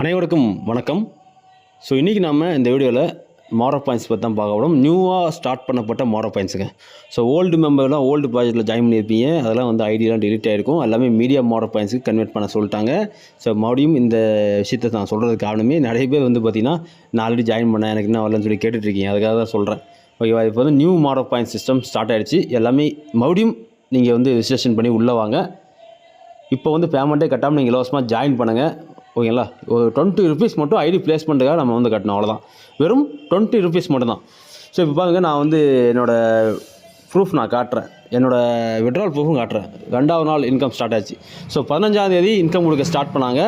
அனைவருக்கும் வணக்கம். ஸோ இன்றைக்கி நம்ம இந்த வீடியோவில் மாரோ பாயிண்ட்ஸ் பற்றி தான் பார்க்க போகிறோம் நியூவாக ஸ்டார்ட் பண்ணப்பட்ட மாரோ பாயிண்ட்ஸுங்க ஸோ ஓல்டு மெம்பர்லாம் ஓல்டு ப்ராஜெக்ட்டில் ஜாயின் பண்ணியிருப்பீங்க. அதெல்லாம் வந்து ஐடியெலாம் டிலீட் ஆகிருக்கும் எல்லாமே மீடியா மாரோ பாயிண்ட்ஸுக்கு கன்வெர்ட் பண்ண சொல்லிட்டாங்க. ஸோ மறுபடியும் இந்த விஷயத்தை நான் சொல்கிறதுக்கு காரணமே நிறைய பேர் வந்து பார்த்திங்கன்னா நான் ஆல்ரெடி ஜாயின் பண்ணேன். எனக்கு என்ன வரலன்னு சொல்லி கேட்டுட்ருக்கீங்க. அதுக்காக தான் சொல்கிறேன் ஓகேவா இப்போ வந்து new Maro point system start ஆயிடுச்சு. எல்லாமே மறுபடியும் நீங்கள் வந்து ரிஜிஸ்ட்ரேஷன் பண்ணி உள்ளே வாங்க. இப்போ வந்து பேமெண்ட்டே கட்டாமல் நீங்கள் இலவசமாக ஜாயின் பண்ணுங்கள் ஓகேங்களா? ஒரு டுவெண்ட்டி ருபீஸ் மட்டும் ஐடி பிளேஸ்மெண்ட்டுக்காக நம்ம வந்து கட்டணும். அவ்வளோதான் வெறும் டுவெண்ட்டி ருபீஸ் மட்டும்தான். ஸோ இப்போ பாருங்கள் நான் வந்து என்னோடய ப்ரூஃப் நான் காட்டுறேன். என்னோடய விட்ரால் ப்ரூஃபும் காட்டுறேன். ரெண்டாவது நாள் இன்கம் ஸ்டார்ட் ஆச்சு. ஸோ பதினஞ்சாந்தேதி இன்கம் கொடுக்க ஸ்டார்ட் பண்ணாங்க.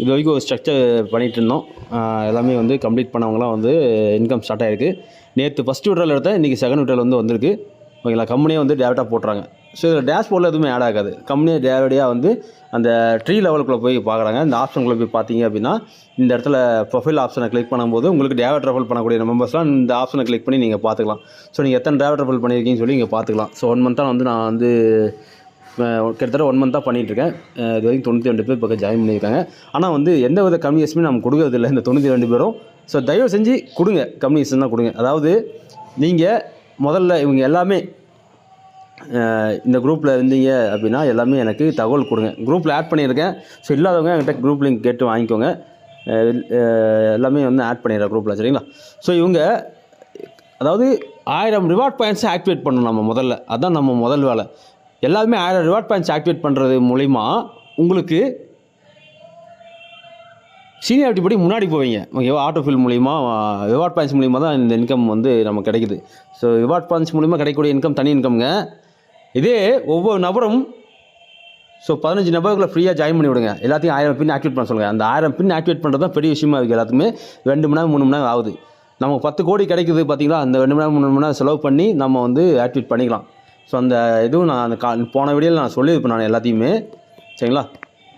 இது வரைக்கும் ஒரு ஸ்ட்ரக்சர் பண்ணிகிட்டு இருந்தோம். எல்லாமே வந்து கம்ப்ளீட் பண்ணவங்களாம் வந்து இன்கம் ஸ்டார்ட் ஆகிருக்கு நேற்று ஃபஸ்ட் விட்ரல் எடுத்தேன். இன்றைக்கி செகண்ட் விட்ரல் வந்து வந்திருக்கு. ஓகேங்களா? கம்பெனியே வந்து டேரெக்டாக போட்டுறாங்க. ஸோ இதில் டேஷ்போர்டில் எதுவுமே ஆட் ஆகாது. கம்பெனியே டேரடியாக வந்து அந்த ட்ரீ லெவலுக்குள்ளே போய் பார்க்குறாங்க இந்த ஆப்ஷனுக்குள்ளே போய் பார்த்தீங்க அப்படின்னா இந்த இடத்துல ப்ரொஃபைல் ஆப்ஷனை கிளிக் பண்ணும்போது உங்களுக்கு டேவட் ட்ராவல் பண்ணக்கூடிய மெம்பர்ஸ்லாம் இந்த ஆப்ஷனை கிளிக் பண்ணி நீங்கள் பார்த்துக்கலாம் ஸோ நீங்கள் எத்தனை டேவட் ட்ராவல் பண்ணியிருக்கீங்கன்னு சொல்லி நீங்கள் பார்த்துக்கலாம் ஸோ ஒன் மந்த்தாக வந்து நான் வந்து கிட்டத்தட்ட ஒன் மந்த்தாக பண்ணிகிட்ருக்கேன் இது வரைக்கும் தொண்ணூற்றி ரெண்டு பேர் பக்கம் ஜாயின் பண்ணியிருக்காங்க. ஆனால் வந்து எந்த வித கம்யூனிஸ்மே நம்ம கொடுக்கறதில்ல இந்த தொண்ணூற்றி ரெண்டு பேரும். ஸோ தயவு செஞ்சு கொடுங்க. கம்யூனிஸ்ட் தான் கொடுங்க. அதாவது நீங்கள் முதல்ல இவங்க எல்லாமே இந்த குரூப்பில் இருந்தீங்க அப்படின்னா எல்லாமே எனக்கு தகவல் கொடுங்க. குரூப்பில் ஆட் பண்ணியிருக்கேன். ஸோ இல்லாதவங்க என்கிட்ட குரூப் லிங்க் கேட்டு வாங்கிக்கோங்க. எல்லாமே வந்து ஆட் பண்ணிடுறேன் குரூப்பில் சரிங்களா? ஸோ இவங்க அதாவது ஆயிரம் ரிவார்ட் பாயிண்ட்ஸை ஆக்டிவேட் பண்ணணும் நம்ம முதல்ல. அதான் நம்ம முதல் வேலை. எல்லாருமே ஆயிரம் ரிவார்ட் பாயிண்ட்ஸ் ஆக்டிவேட் பண்ணுறது மூலிமா உங்களுக்கு சீனியாரிட்டி படி முன்னாடி போவீங்க. ஓகேவா? ஆட்டோ ஃபில் மூலிமா ரிவார்ட் பாயிண்ட்ஸ் மூலிமா தான் இந்த இன்கம் வந்து நமக்கு கிடைக்குது. ஸோ ரிவார்ட் பாயிண்ட்ஸ் மூலிமா கிடைக்கக்கூடிய இன்கம் தனி இன்கம்ங்க இதே ஒவ்வொரு நபரும் ஸோ பதினஞ்சு நபர்களை ஃப்ரீயாக ஜாயின் பண்ணி விடுங்க எல்லாத்தையும் ஆயிரம் பின் ஆக்டிவேட் பண்ண சொல்லுங்கள் அந்த ஆயிரம் பின் ஆக்டிவேட் பண்ணுறது தான் பெரிய விஷயமா இருக்குது எல்லாத்துக்குமே. ரெண்டு மணி நேரம் மூணு மணி நேரம் ஆகுது. நமக்கு பத்து கோடி கிடைக்குது பார்த்தீங்களா அந்த ரெண்டு மணி நேரம் மூணு மணி நேரம் செலவு பண்ணி நம்ம வந்து ஆக்டிவேட் பண்ணிக்கலாம். ஸோ அந்த இதுவும் நான் அந்த கா போன வீடியோவில் நான் சொல்லியிருப்பேன் நான் எல்லாத்தையுமே. சரிங்களா?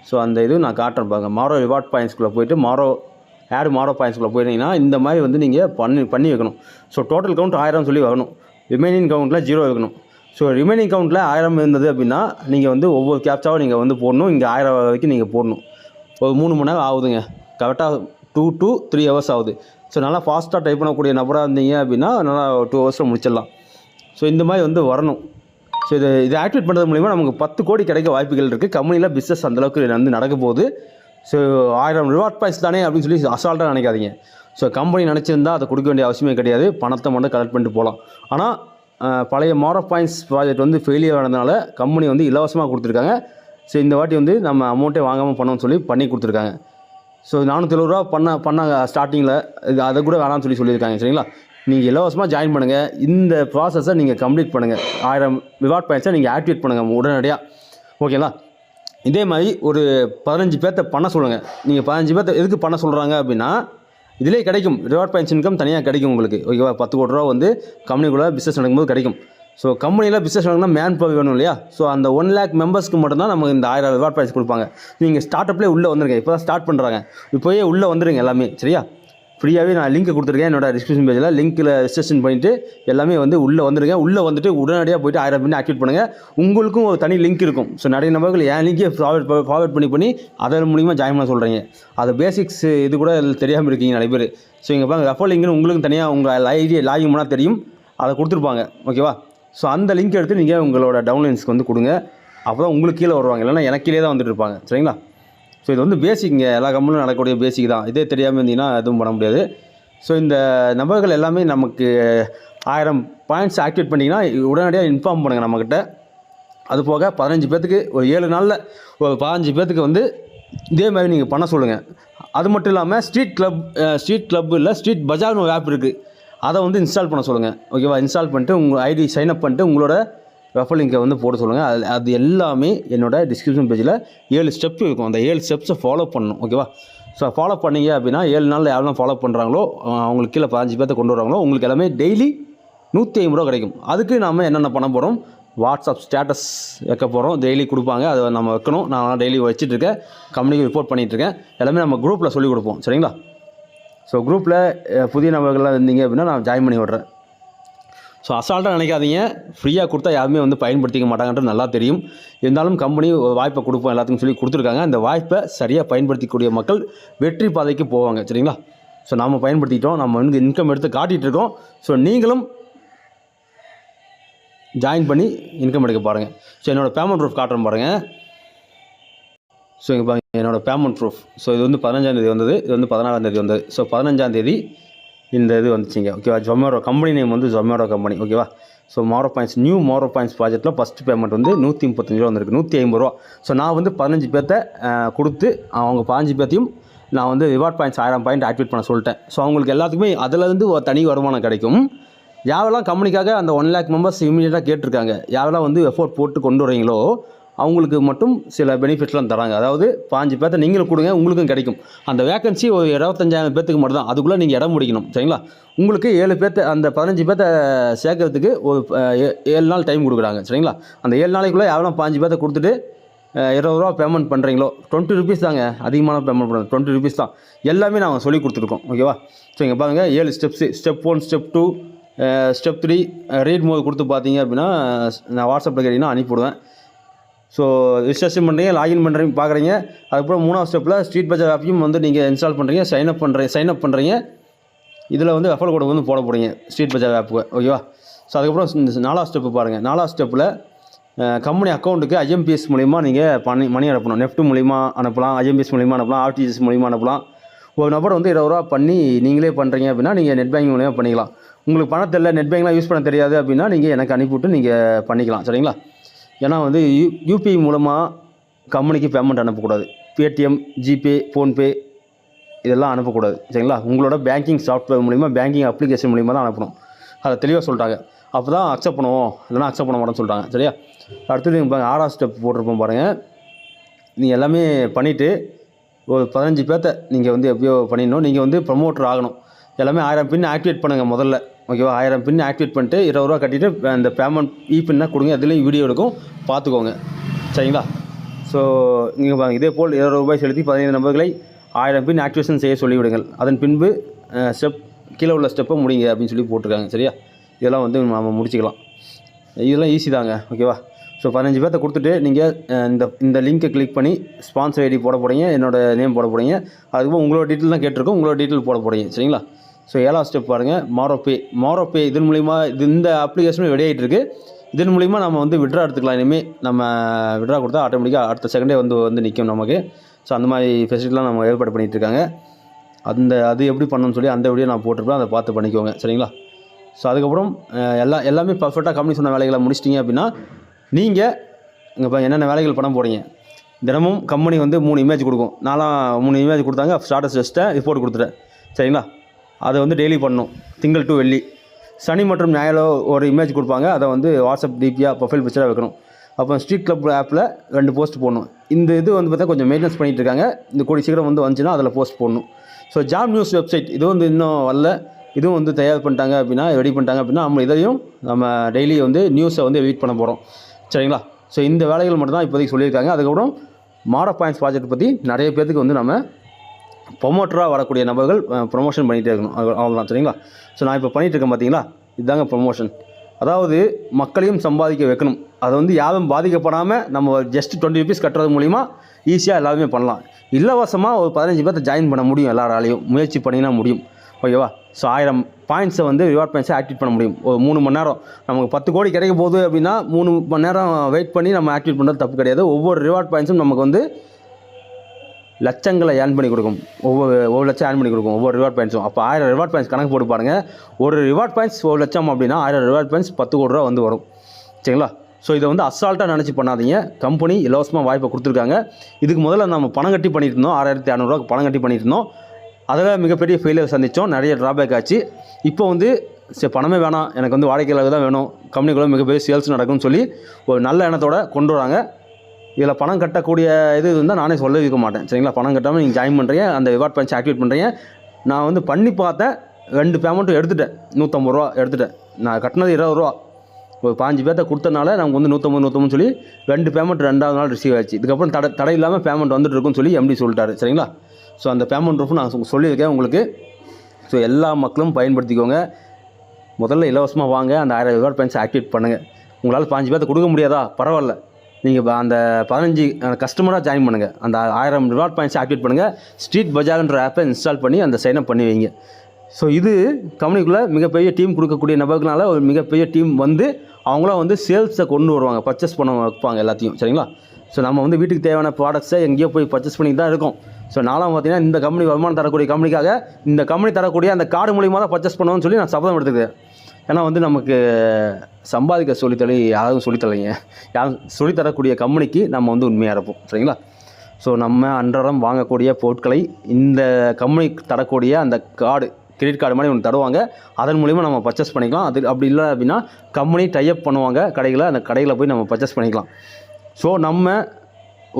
ஸோ அந்த இது நான் காட்டுறேன் பாருங்க. மாரோ ரிவார்ட் பாயிண்ட்ஸ்குள்ளே போயிட்டு மாரோ ஆட் மாரோ பாயிண்ட்ஸ்குள்ளே போயிட்டீங்கன்னா இந்த மாதிரி வந்து நீங்கள் பண்ணி பண்ணி வைக்கணும். ஸோ டோட்டல் கவுண்ட் ஆயிரம் சொல்லி வரணும் ரிமைனிங் கவுண்ட்டில் ஜீரோ வைக்கணும். ஸோ ரிமைனிங் கவுண்ட்டில் ஆயிரம் இருந்தது அப்படின்னா நீங்கள் வந்து ஒவ்வொரு கேப்ச்சாவும் நீங்கள் வந்து போடணும். இங்கே ஆயிரம் வரைக்கும் நீங்கள் போடணும். ஒரு மூணு மணி நேரம் ஆகுதுங்க. கரெக்டாக டூ டூ த்ரீ ஹவர்ஸ் ஆகுது. ஸோ நல்லா ஃபாஸ்ட்டாக டைப் பண்ணக்கூடிய நபராக இருந்தீங்க அப்படின்னா நல்லா டூ ஹவர்ஸில் முடிச்சிடலாம். ஸோ இந்த மாதிரி வந்து வரணும். ஸோ இது இதை ஆக்டிவேட் பண்ணுறது மூலிமா நமக்கு பத்து கோடி கிடைக்க வாய்ப்புகள் இருக்குது கம்பெனியில் பிஸ்னஸ் அந்தளவுக்கு வந்து நடக்க போகுது. ஸோ ஆயிரம் ரிவார்ட் பாயிண்ட்ஸ் தானே அப்படின்னு சொல்லி அசால்ட்டாக நினைக்காதீங்க. ஸோ கம்பெனி நினச்சிருந்தா அதை கொடுக்க வேண்டிய அவசியமே கிடையாது. பணத்தை மட்டும் கலெக்ட் பண்ணிட்டு போகலாம். ஆனால் பழைய மாரோ பாயிண்ட்ஸ் ப்ராஜெக்ட் வந்து ஃபெயிலியர் ஆனதுனால கம்பெனி வந்து இலவசமாக கொடுத்துருக்காங்க. ஸோ இந்த வாட்டி வந்து நம்ம அமௌண்ட்டே வாங்காமல் பண்ணோம்னு சொல்லி பண்ணி கொடுத்துருக்காங்க. ஸோ நானூற்றி ரூபா பண்ண பண்ணாங்க ஸ்டார்டிங்கில் இது அதை கூட வேணாம்னு சொல்லி சொல்லியிருக்காங்க சரிங்களா? நீங்கள் இலவசமாக ஜாயின் பண்ணுங்கள் இந்த ப்ராசஸை நீங்கள் கம்ப்ளீட் பண்ணுங்கள் ஆயிரம் ரிவார்ட் பாயிண்ட்ஸை நீங்கள் ஆக்டிவேட் பண்ணுங்கள் உடனடியாக ஓகேங்களா இதே மாதிரி ஒரு பதினஞ்சு பேர்த்த பண்ண சொல்லுங்கள் நீங்கள் பதினஞ்சு பேர்த்த எதுக்கு பண்ண சொல்கிறாங்க அப்படின்னா இதிலே கிடைக்கும். ரிவார்ட் பாயிண்ட்ஸ் இன்கம் தனியாக கிடைக்கும் உங்களுக்கு. ஓகேவா? பத்து கோடி ரூபா வந்து கம்பெனிக்குள்ளே பிஸ்னஸ் நடக்கும்போது கிடைக்கும். ஸோ கம்பெனியில் பிஸ்னஸ் நடக்கணும் மேன் பவர் வேணும் இல்லையா? ஸோ அந்த ஒன் லேக் மெம்பர்ஸ்க்கு மட்டும்தான் நமக்கு இந்த ஆயிரம் ரிவார்ட் பாயிண்ட்ஸ் கொடுப்பாங்க. நீங்கள் ஸ்டார்ட் அப்லேயே உள்ளே வந்துருங்க. இப்போ தான் ஸ்டார்ட் பண்ணுறாங்க இப்போயே உள்ளே வந்துருங்க எல்லாமே. சரியா? ஃப்ரீயாகவே நான் லிங்க் கொடுத்துருக்கேன். என்னோட டிஸ்கிரிப்ஷன் பேஜில் லிங்க்கில் ரிஜிஸ்ட்ரேஷன் பண்ணிவிட்டு எல்லாமே வந்து உள்ளே வந்துருங்க. உள்ளே வந்துட்டு உடனடியாக போயிட்டு ஆயிரம் பண்ணி ஆக்டிவேட் பண்ணுங்கள் உங்களுக்கும் ஒரு தனி லிங்க் இருக்கும். ஸோ நிறைய நபர்கள் என் லிங்கே ஃபார்வர்ட் ஃபார்வர்ட் பண்ணி பண்ணி அதன் மூலியமாக ஜாயின் பண்ண சொல்கிறீங்க அது பேசிக்ஸ் இது கூட தெரியாமல் இருக்கீங்க நிறைய பேர். ஸோ இங்கே பாருங்கள் ரெஃபர் லிங்க்னு உங்களுக்கு தனியாக உங்கள் ஐடியா லாகின் பண்ணால் தெரியும். அதை கொடுத்துருப்பாங்க. ஓகேவா ஸோ அந்த லிங்க் எடுத்து நீங்கள் உங்களோட டவுன்லைன்ஸ்க்கு வந்து கொடுங்க. அப்போ தான் உங்களுக்கு கீழே வருவாங்க. இல்லைன்னா எனக்கு கீழே தான் வந்துட்டு இருப்பாங்க. சரிங்களா? ஸோ இது வந்து பேசிக்ங்க எல்லா கம்பெனிலும் நடக்கக்கூடிய பேசிக் தான். இதே தெரியாமல் இருந்தீங்கன்னா எதுவும் பண்ண முடியாது. ஸோ இந்த நபர்கள் எல்லாமே நமக்கு ஆயிரம் பாயிண்ட்ஸ் ஆக்டிவேட் பண்ணிங்கன்னா உடனடியாக இன்ஃபார்ம் பண்ணுங்கள் நம்மக்கிட்ட அது போக பதினஞ்சு பேர்த்துக்கு ஒரு ஏழு நாளில் ஒரு பதினஞ்சு பேர்த்துக்கு வந்து இதே மாதிரி நீங்கள் பண்ண சொல்லுங்கள் அது மட்டும் இல்லாமல் ஸ்ட்ரீட் கிளப் ஸ்ட்ரீட் கிளப் இல்லை ஸ்ட்ரீட் பஜார்னு ஒரு ஆப் இருக்குது அதை வந்து இன்ஸ்டால் பண்ண சொல்லுங்கள் ஓகேவா இன்ஸ்டால் பண்ணிட்டு உங்கள் ஐடி சைன் அப் பண்ணிட்டு உங்களோட ரெஃபர் லிங்கை வந்து போட சொல்லுங்கள் அது அது எல்லாமே என்னோடய டிஸ்கிரிப்ஷன் பேஜில் ஏழு ஸ்டெப் இருக்கும். அந்த ஏழு ஸ்டெப்ஸை ஃபாலோ பண்ணணும். ஓகேவா ஸோ ஃபாலோ பண்ணீங்க அப்படின்னா ஏழு நாளில் யாரெல்லாம் ஃபாலோ பண்ணுறாங்களோ அவங்களுக்கு கீழே பதினஞ்சு பேர்த்த கொண்டு வராங்களோ உங்களுக்கு எல்லாமே டெய்லி நூற்றி ஐம்பது ரூபா கிடைக்கும். அதுக்கு நம்ம என்னென்ன பண்ண போகிறோம் வாட்ஸ்அப் ஸ்டேட்டஸ் வைக்க போகிறோம் டெய்லி கொடுப்பாங்க. அதை நம்ம வைக்கணும். நான் டெய்லி வச்சுட்டு இருக்கேன். கம்பெனிக்கு ரிப்போர்ட் பண்ணிகிட்டு இருக்கேன். எல்லாமே நம்ம குரூப்பில் சொல்லிக் கொடுப்போம். சரிங்களா? ஸோ குரூப்பில் புதிய நபர்கள்லாம் இருந்தீங்க அப்படின்னா நான் ஜாயின் பண்ணி விட்றேன். ஸோ அசால்ட்டாக நினைக்காதீங்க. ஃப்ரீயாக கொடுத்தா யாருமே வந்து பயன்படுத்திக்க மாட்டாங்கன்றது நல்லா தெரியும். இருந்தாலும் கம்பெனி ஒரு வாய்ப்பை கொடுப்போம் எல்லாத்துக்கும் சொல்லி கொடுத்துருக்காங்க. அந்த வாய்ப்பை சரியாக பயன்படுத்திக்கூடிய மக்கள் வெற்றி பாதைக்கு போவாங்க. சரிங்களா? ஸோ நாம் பயன்படுத்திட்டோம் நம்ம வந்து இன்கம் எடுத்து காட்டிகிட்டு இருக்கோம். ஸோ நீங்களும் ஜாயின் பண்ணி இன்கம் எடுக்க பாருங்கள் ஸோ என்னோடய பேமெண்ட் ப்ரூஃப் காட்டுறேன் பாருங்கள் ஸோ இங்கே பாருங்கள் என்னோடய பேமெண்ட் ப்ரூஃப் ஸோ இது வந்து பதினஞ்சாந்தேதி வந்தது. இது வந்து பதினாறாந்தேதி வந்தது. ஸோ பதினஞ்சாந்தேதி இந்த இது வந்துச்சுங்க. ஓகேவா? ஜொமேரோ கம்பெனி நேம் வந்து ஜொமேரோ கம்பெனி ஓகேவா? So Maro points new Maro points ப்ராஜெக்ட்டில் ஃபஸ்ட்டு பேமெண்ட் வந்து நூற்றி முப்பத்தஞ்சு ரூபா வந்திருக்கு. நூற்றி ஐம்பது ரூபா. ஸோ நான் வந்து பதினஞ்சு பேர்த்த கொடுத்து அவங்க பதினஞ்சு பேர்த்தையும் நான் வந்து ரிவார்ட் பாயிண்ட்ஸ் ஆயிரம் பாயிண்ட் ஆக்டிவேட் பண்ண சொல்லிட்டேன். ஸோ அவங்களுக்கு எல்லாத்துக்குமே அதுலேருந்து ஒரு தனி வருமானம் கிடைக்கும். யாரெல்லாம் கம்பெனிக்காக அந்த ஒன் லேக் மெம்பர்ஸ் இமீடியட்டாக கேட்டிருக்காங்க யாரெல்லாம் வந்து எஃபோர்ட் போட்டு கொண்டு வரீங்களோ அவங்களுக்கு மட்டும் சில பெனிஃபிட்ஸ்லாம் தராங்க. அதாவது பாஞ்சு பேர்த்த நீங்களும் கொடுங்க உங்களுக்கும் கிடைக்கும். அந்த வேக்கன்சி ஒரு இருபத்தஞ்சாயிரம் பேர்த்துக்கு மட்டும் தான் அதுக்குள்ளே நீங்கள் இடம் முடிக்கணும் சரிங்களா? உங்களுக்கு ஏழு பேர்த்த அந்த பதினஞ்சு பேர்த்த சேர்க்கறதுக்கு ஒரு ஏ- ஏழு நாள் டைம் கொடுக்குறாங்க. சரிங்களா? அந்த ஏழு நாளைக்குள்ளே யாரெல்லாம் பாஞ்சு பேர்த்த கொடுத்துட்டு இருபது ரூபா பேமெண்ட் பண்ணுறீங்களோ டுவெண்ட்டி ருபீஸ் தாங்க. அதிகமான பேமெண்ட் பண்ணுறது டுவெண்ட்டி ருபீஸ் தான். எல்லாமே நாங்கள் சொல்லி கொடுத்துருக்கோம். ஓகேவா ஸோ இங்கே பாருங்கள் ஏழு steps step one step two step three read மோது கொடுத்து பார்த்தீங்க அப்படின்னா நான் வாட்ஸ்அப்பில் கேட்டிங்கன்னா அனுப்பிவிடுவேன். ஸோ ரிஜிஸ்ட்ரேஷன் பண்ணுறீங்க லாகின் பண்ணுறீங்க பார்க்குறீங்க அதுக்கப்புறம் மூணாவது ஸ்டெப்பில் ஸ்ட்ரீட் பஜார் ஆப்பையும் வந்து நீங்கள் இன்ஸ்டால் பண்ணுறீங்க சைன் அப் பண்ணுறீங்க சைன் அப் பண்ணுறீங்க இதில் வந்து ரெஃபர் கோடு வந்து போட போகிறீங்க ஸ்ட்ரீட் பஜார் ஆப்புக்கு ஓகேவா ஸோ அதுக்கப்புறம் இந்த நாலாவது ஸ்டெப்பு பாருங்கள் நாலாவது ஸ்டெப்பில் கம்பெனி அக்கௌண்ட்டுக்கு ஐஎம்பிஎஸ் மூலிமா நீங்கள் பணி மணி அனுப்பணும். நெஃப்ட் மூலிமா அனுப்பலாம் ஐஎம்பிஎஸ் மூலிமா அனுப்பலாம் ஆர்டிஜிஎஸ் மூலிமா அனுப்பலாம். ஒரு நபர் வந்து இருபது ரூபா பண்ணி நீங்களே பண்ணுறீங்க அப்படின்னா நீங்கள் நெட் பேங்கிங் மூலிமா பண்ணிக்கலாம். உங்களுக்கு பணம் தெரியல நெட் பேங்க்லாம் யூஸ் பண்ண தெரியாது அப்படின்னா நீங்கள் எனக்கு அனுப்பிவிட்டு நீங்கள் பண்ணிக்கலாம் சரிங்களா? ஏன்னா வந்து யூ யூபிஐ மூலமாக கம்பெனிக்கு பேமெண்ட் அனுப்பக்கூடாது. பேடிஎம் ஜிபே ஃபோன்பே இதெல்லாம் அனுப்பக்கூடாது. சரிங்களா? உங்களோட பேங்கிங் சாஃப்ட்வேர் மூலிமா பேங்கிங் அப்ளிகேஷன் மூலிமா தான் அனுப்பணும். அதை தெளிவாக சொல்லிட்டாங்க. அப்போ தான் அக்செப்ட் பண்ணுவோம். இல்லைனா அக்செப்ட் பண்ண மாட்டோம்னு சொல்லிட்டாங்க. சரியா? அடுத்தது நீங்கள் பாருங்கள் ஆறாவது ஸ்டெப் போட்டிருப்போம் பாருங்கள் நீங்கள் எல்லாமே பண்ணிவிட்டு ஒரு பதினஞ்சு பேர்த்த நீங்கள் வந்து எப்படியோ பண்ணிடணும். நீங்கள் வந்து ப்ரமோட்டர் ஆகணும். எல்லாமே ஆயிரம் பின் ஆக்டிவேட் பண்ணுங்கள் முதல்ல. ஓகேவா ஆயிரம் பின் ஆக்டிவேட் பண்ணிட்டு இருபது ரூபா கட்டிட்டு அந்த பேமெண்ட் இ பின்னாக கொடுங்க. அதுலேயும் வீடியோ எடுக்கும். பார்த்துக்கோங்க. சரிங்களா? ஸோ நீங்கள் பாருங்க. இதே போல் இருபது ரூபாய் செலுத்தி பதினைந்து நம்பர்களை ஆயிரம் பின் ஆக்டிவேஷன் செய்ய சொல்லிவிடுங்கள். அதன் பின்பு ஸ்டெப் கீழே உள்ள ஸ்டெப்பை முடிங்க அப்படின்னு சொல்லி போட்டிருக்காங்க. சரியா? இதெல்லாம் வந்து நம்ம முடிச்சுக்கலாம். இதெல்லாம் ஈஸி தாங்க. ஓகேவா ஸோ பதினஞ்சு பேர்த்த கொடுத்துட்டு நீங்கள் இந்த இந்த லிங்க்கை கிளிக் பண்ணி ஸ்பான்சர் ஐடி போட போகிறீங்க என்னோடய நேம் போட போகிறீங்க அதுக்கப்புறம் உங்களோட டீட்டெயில் தான் கேட்டிருக்கோம். உங்களோட டீட்டெயில் போட போகிறீங்க சரிங்களா? ஸோ ஏழாவது ஸ்டெப் பாருங்கள் மாரோபே மாரோபே இதன் மூலிமா இது இந்த அப்ளிகேஷனும் வெளியாகிட்டு இருக்குது இதன் மூலிமா நம்ம வந்து விட்ரா எடுத்துக்கலாம். இனிமேல் நம்ம விட்ரா கொடுத்தா ஆட்டோமேட்டிக்காக அடுத்த செகண்டே வந்து வந்து நிற்கும் நமக்கு. ஸோ அந்த மாதிரி ஃபெசிலிட்டிலாம் நம்ம ஏற்பாடு பண்ணிகிட்டு இருக்காங்க. அந்த அது எப்படி பண்ணணும்னு சொல்லி அந்த வீடியோ நான் போட்டிருப்பேன். அதை பார்த்து பண்ணிக்கோங்க. சரிங்களா? ஸோ அதுக்கப்புறம் எல்லா எல்லாமே பர்ஃபெக்டாக கம்பெனி சொன்ன வேலைகளை முடிச்சிட்டிங்க அப்படின்னா நீங்கள் இங்கே இப்போ என்னென்ன வேலைகள் பண்ண போகிறீங்க தினமும் கம்பெனி வந்து மூணு இமேஜ் கொடுக்கும். நாலாம் மூணு இமேஜ் கொடுத்தாங்க. ஸ்டாட்டஸ் வச்சுட்டேன் ரிப்போர்ட் கொடுத்துட்டேன். சரிங்களா? அதை வந்து டெய்லி பண்ணணும் திங்கள் டு வெள்ளி. சனி மற்றும் ஞாயிறு ஒரு இமேஜ் கொடுப்பாங்க. அதை வந்து வாட்ஸ்அப் டிபியாக ப்ரொஃபைல் பிக்சராக வைக்கணும். அப்போ ஸ்ட்ரீட் கிளப் ஆப்பில் ரெண்டு போஸ்ட் போடணும். இந்த இது வந்து பார்த்தா கொஞ்சம் மெயின்டெனன்ஸ் பண்ணிகிட்டு இருக்காங்க. இந்த கூடி சீக்கிரம் வந்து வந்துச்சுன்னா அதில் போஸ்ட் போடணும். ஸோ ஜாப் நியூஸ் வெப்சைட் இது வந்து இன்னும் வரல. இதுவும் வந்து தயார் பண்ணிட்டாங்க அப்படின்னா ரெடி பண்ணிட்டாங்க அப்படின்னா நம்ம இதையும் நம்ம டெய்லி வந்து நியூஸை வந்து எடிட் பண்ண போகிறோம் சரிங்களா? ஸோ இந்த வேலைகள் மட்டும் தான் இப்போதைக்கு சொல்லியிருக்காங்க. அதுக்கப்புறம் மாடப் பாயிண்ட்ஸ் ப்ராஜெக்ட் பற்றி நிறைய பேர்த்துக்கு வந்து நம்ம ப்ரொமோட்டராக வரக்கூடிய நபர்கள் ப்ரொமோஷன் பண்ணிகிட்டே இருக்கணும். அது அவ்வளோதான் சரிங்களா? ஸோ நான் இப்போ பண்ணிகிட்டு இருக்கேன் பார்த்தீங்களா? இதுதாங்க ப்ரொமோஷன் அதாவது மக்களையும் சம்பாதிக்க வைக்கணும். அதை வந்து யாரும் பாதிக்கப்படாமல் நம்ம ஜஸ்ட் டுவெண்ட்டி ருபீஸ் கட்டுறது மூலிமா ஈஸியாக எல்லாருமே பண்ணலாம். இலவசமாக ஒரு பதினஞ்சு பேர்த்த ஜாயின் பண்ண முடியும் எல்லாராலையும். முயற்சி பண்ணிங்கன்னா முடியும். ஓகேவா? ஸோ ஆயிரம் பாயிண்ட்ஸை வந்து ரிவார்ட் பாயிண்ட்ஸை ஆக்டிவேட் பண்ண முடியும். ஒரு மூணு மணி நேரம். நமக்கு பத்து கோடி கிடைக்க போகுது அப்படின்னா மூணு மணி நேரம் வெயிட் பண்ணி நம்ம ஆக்டிவேட் பண்ணுறது தப்பு கிடையாது. ஒவ்வொரு ரிவார்ட் பாயிண்ட்ஸும் நமக்கு வந்து லட்சங்களை ஏர்ன் பண்ணி கொடுக்கும். ஒவ்வொரு ஒரு லட்சம் ஏர்ன் பண்ணி கொடுக்கும். ஒவ்வொரு ரிவார்ட் பாயிண்ட்ஸும் அப்போ ஆயிரம் ரிவார்ட் பாயிண்ட்ஸ் கணக்கு போட்டு பாருங்கள் ஒரு ரிவார்ட் பாயிண்ட்ஸ் ஒரு லட்சம் அப்படின்னா ஆயிரம் ரிவார்ட் பாயிண்ட்ஸ் பத்து கோடி ரூபா வந்து வரும். சரிங்களா? ஸோ இதை வந்து அசால்ட்டாக நினச்சி பண்ணாதீங்க. கம்பெனி இலவசமாக வாய்ப்பை கொடுத்துருக்காங்க. இதுக்கு முதல்ல நம்ம பணம் கட்டி பண்ணிட்டு இருந்தோம். ஆறாயிரத்தி இரநூறுவா பணம் கட்டி பண்ணிட்டு இருந்தோம். அதில் மிகப்பெரிய ஃபெயிலியர் சந்தித்தோம் நிறைய ட்ராபேக் ஆச்சு. இப்போ வந்து சரி பணமே வேணாம். எனக்கு வந்து வாடகையாக தான் வேணும். கம்பெனிக்குள்ளே மிகப்பெரிய சேல்ஸ் நடக்கும்னு சொல்லி ஒரு நல்ல எண்ணத்தோடு கொண்டு வராங்க. இதில் பணம் கட்டக்கூடிய இது இருந்தால் நானே சொல்ல இருக்க மாட்டேன். சரிங்களா? பணம் கட்டாமல் நீங்கள் ஜாயின் பண்ணுறீங்க அந்த ரிவார்ட் பாயிண்ட்ஸ் ஆக்டிவேட் பண்ணுறீங்க. நான் வந்து பண்ணி பார்த்தேன் ரெண்டு பேமெண்ட்டும் எடுத்துட்டேன். நூற்றம்பது ரூபா எடுத்துட்டேன். நான் கட்டினது இருபது ரூபா. ஒரு பாஞ்சு பேர்த்த கொடுத்தனால நமக்கு வந்து நூற்றம்பது நூற்றம்பது சொல்லி ரெண்டு பேமெண்ட் ரெண்டாவது நாள் ரிசீவ் ஆச்சு இதுக்கப்புறம் தடை தடை இல்லாமல் பேமெண்ட் வந்துட்டு இருக்குன்னு சொல்லி எம்டி சொல்லிட்டாரு. சரிங்களா? ஸோ அந்த பேமெண்ட் ரூஃபும் நான் சொல்லியிருக்கேன் உங்களுக்கு. ஸோ எல்லா மக்களும் பயன்படுத்திக்கோங்க. முதல்ல இலவசமாக வாங்க. அந்த ஆயிரம் ரூபாய் பாயிண்ட்ஸ் ஆக்டிவேட் பண்ணுங்கள் உங்களால் பாஞ்சு பேர்த்த கொடுக்க முடியாதா? பரவாயில்ல. நீங்கள் அந்த பதினஞ்சு கஸ்டமராக ஜாயின் பண்ணுங்கள் அந்த ஆயிரம் ரிவார்ட் பாயிண்ட்ஸ் ஆக்டிவேட் பண்ணுங்கள் ஸ்ட்ரீட் பஜார்ன்ற ஆப்பை இன்ஸ்டால் பண்ணி அந்த சைன் அப் பண்ணி வைங்க. ஸோ இது கம்பெனிக்குள்ளே மிகப்பெரிய டீம் கொடுக்கக்கூடிய நபர்களால் ஒரு மிகப்பெரிய டீம் வந்து அவங்களாம் வந்து சேல்ஸை கொண்டு வருவாங்க. பர்ச்சேஸ் பண்ண வைப்பாங்க எல்லாத்தையும். சரிங்களா? ஸோ நம்ம வந்து வீட்டுக்கு தேவையான ப்ராடக்ட்ஸை எங்கேயோ போய் பர்ச்சேஸ் பண்ணி தான் இருக்கோம். ஸோ நானும் பார்த்தீங்கன்னா இந்த கம்பெனி வருமானம் தரக்கூடிய கம்பெனிக்காக இந்த கம்பெனி தரக்கூடிய அந்த கார்டு மூலியமாக தான் பர்ச்சேஸ் பண்ணுவோம்னு சொல்லி நான் சபதம் எடுத்துக்கிறேன். ஏன்னா வந்து நமக்கு சம்பாதிக்க சொல்லித்தள்ளி யாரும் சொல்லித்தரலைங்க யாரும் சொல்லித்தரக்கூடிய கம்பெனிக்கு நம்ம வந்து உண்மையாக இருப்போம். சரிங்களா? ஸோ நம்ம அன்றாடம் வாங்கக்கூடிய பொருட்களை இந்த கம்பெனி தரக்கூடிய அந்த கார்டு கிரெடிட் கார்டு மாதிரி ஒன்று தருவாங்க. அதன் மூலிமா நம்ம பர்ச்சேஸ் பண்ணிக்கலாம். அது அப்படி இல்லை அப்படின்னா கம்பெனி டைப் பண்ணுவாங்க. கடைகளை அந்த கடையில் போய் நம்ம பர்ச்சேஸ் பண்ணிக்கலாம். ஸோ நம்ம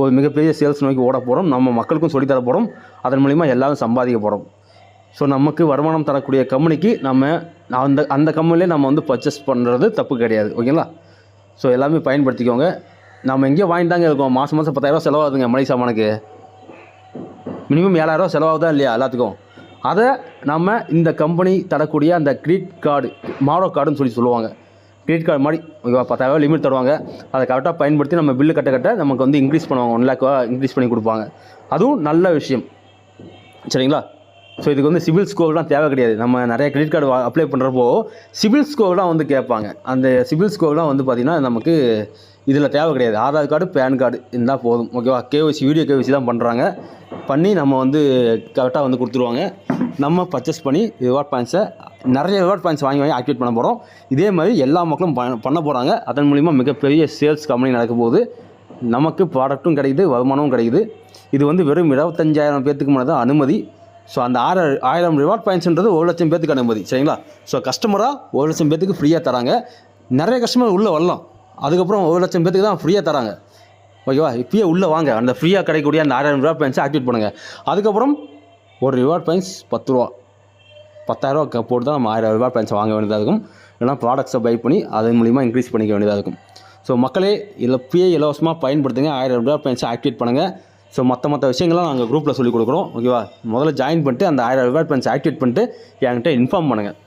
ஒரு மிகப்பெரிய சேல்ஸ் நோக்கி ஓட போகிறோம் நம்ம மக்களுக்கும் சொல்லித்தர போகிறோம் அதன் மூலிமா எல்லாரும் சம்பாதிக்க போகிறோம் ஸோ நமக்கு வருமானம் தரக்கூடிய கம்பெனிக்கு நம்ம அந்த அந்த கம்பெனிலே நம்ம வந்து பர்ச்சேஸ் பண்ணுறது தப்பு கிடையாது. ஓகேங்களா ஸோ எல்லாமே பயன்படுத்திக்கோங்க. நம்ம எங்கேயோ வாங்கிட்டு தாங்க இருக்கோம் மாதம் மாதம் பத்தாயிரரூவா செலவாகுதுங்க மளிகை சாமானுக்கு. மினிமம் ஏழாயிரரூவா செலவாகுதா இல்லையா எல்லாத்துக்கும்? அதை நம்ம இந்த கம்பெனி தரக்கூடிய அந்த கிரெடிட் கார்டு மாடோ கார்டுன்னு சொல்லி சொல்லுவாங்க. கிரெடிட் கார்டு மாதிரி ஓகேவா பத்தாயிரரூவா லிமிட் தருவாங்க. அதை கரெக்டாக பயன்படுத்தி நம்ம பில்லு கட்ட கட்ட நமக்கு வந்து இன்க்ரீஸ் பண்ணுவாங்க. ஒன் லேக்வா இன்க்ரீஸ் பண்ணி கொடுப்பாங்க. அதுவும் நல்ல விஷயம். சரிங்களா? ஸோ இதுக்கு வந்து சிவில் ஸ்கோர்லாம் தேவை கிடையாது. நம்ம நிறைய கிரெடிட் கார்டு அப்ளை பண்ணுறப்போ சிவில் ஸ்கோர்லாம் வந்து கேட்பாங்க. அந்த சிவில் ஸ்கோர்லாம் வந்து பார்த்திங்கன்னா நமக்கு இதில் தேவை கிடையாது. ஆதார் கார்டு பேன் கார்டு இருந்தால் போதும். ஓகேவா? கேஒசி வீடியோ கேஒசி தான் பண்ணுறாங்க பண்ணி நம்ம வந்து கரெக்டாக வந்து கொடுத்துருவாங்க. நம்ம பர்ச்சேஸ் பண்ணி ரிவார்ட் பாயிண்ட்ஸை நிறைய ரிவார்ட் பாயிண்ட்ஸ் வாங்கி வாங்கி ஆக்டிவேட் பண்ண போகிறோம் இதே மாதிரி எல்லா மக்களும் ப- பண்ண போகிறாங்க அதன் மூலிமா மிகப்பெரிய சேல்ஸ் கம்பெனி நடக்க போகுது. நமக்கு ப்ராடக்ட்டும் கிடைக்குது வருமானமும் கிடைக்குது. இது வந்து வெறும் இருபத்தஞ்சாயிரம் பேர்த்துக்கு முன்னாடி தான் அனுமதி. ஸோ அந்த ஆறு ஆயிரம் ரிவார்ட் பாயிண்ட்ஸ்ன்றது ஒரு லட்சம் பேத்துக்கு அனுமதி சரிங்களா? ஸோ கஸ்டமராக ஒரு லட்சம் பேத்துக்கு ஃப்ரீயாக தராங்க. நிறைய கஸ்டமர் உள்ளே வரலாம். அதுக்கப்புறம் ஒரு லட்சம் பேர்த்துக்கு தான் ஃப்ரீயாக தராங்க. ஓகேவா? இப்பயே உள்ளே வாங்க. அந்த ஃப்ரீயாக கிடைக்கக்கூடிய அந்த ஆயிரம் ரிவார்ட் பாயிண்ட்ஸை ஆக்டிவேட் பண்ணுங்கள் அதுக்கப்புறம் ஒரு ரிவார்ட் பாயிண்ட்ஸ் பத்து ரூபா. பத்தாயிரரூவா போட்டு தான் நம்ம ஆயிரம் ரிவார்ட் பாயிண்ட்ஸ் வாங்க வேண்டியதாக இருக்கும். இல்லைனா ப்ராடக்ட்ஸை பை பண்ணி அதன் மூலிமா இன்க்ரீஸ் பண்ணிக்க வேண்டியதாக இருக்கும். ஸோ மக்களே இதில் இப்பயே இலவசமாக பயன்படுத்துங்க. ஆயிரம் ரிவார்ட் பாயிண்ட்ஸை ஆக்டிவேட் பண்ணுங்கள் ஸோ மற்ற மற்ற விஷயங்கள்லாம் நாங்கள் குரூப்பில் சொல்லிக் கொடுக்குறோம். ஓகேவா முதல்ல ஜாயின் பண்ணிட்டு அந்த ஆயிரம் ரிவார்ட் பாயிண்ட்ஸ் ஆக்டிவேட் பண்ணிட்டு என்கிட்ட இன்ஃபார்ம் பண்ணுங்கள்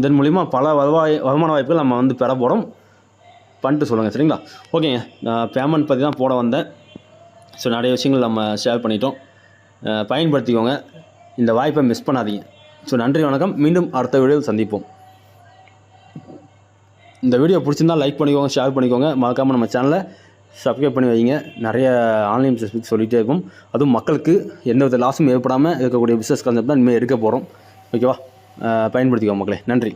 இதன் மூலிமா பல வருவாய் வருமான வாய்ப்புகள் நம்ம வந்து பெற போகிறோம் பண்ணிட்டு சொல்லுங்கள் சரிங்களா? ஓகேங்க நான் பேமெண்ட் பற்றி தான் போட வந்தேன். ஸோ நிறைய விஷயங்கள் நம்ம ஷேர் பண்ணிட்டோம். பயன்படுத்திக்கோங்க. இந்த வாய்ப்பை மிஸ் பண்ணாதீங்க. ஸோ நன்றி வணக்கம். மீண்டும் அடுத்த வீடியோவில் சந்திப்போம். இந்த வீடியோ பிடிச்சிருந்தா லைக் பண்ணிக்கோங்க ஷேர் பண்ணிக்கோங்க. மறக்காமல் நம்ம சேனலை சப்ஸ்கிரைப் பண்ணி வைங்க. நிறைய ஆன்லைன் பிஸ்னஸ் பற்றி சொல்லிகிட்டே இருக்கும். அதுவும் மக்களுக்கு எந்த வித லாஸும் ஏற்படாமல் இருக்கக்கூடிய பிஸ்னஸ் கான்செப்ட் தான் இனிமேல் எடுக்க போகிறோம் ஓகேவா பயன்படுத்திக்கோ மக்களே. நன்றி.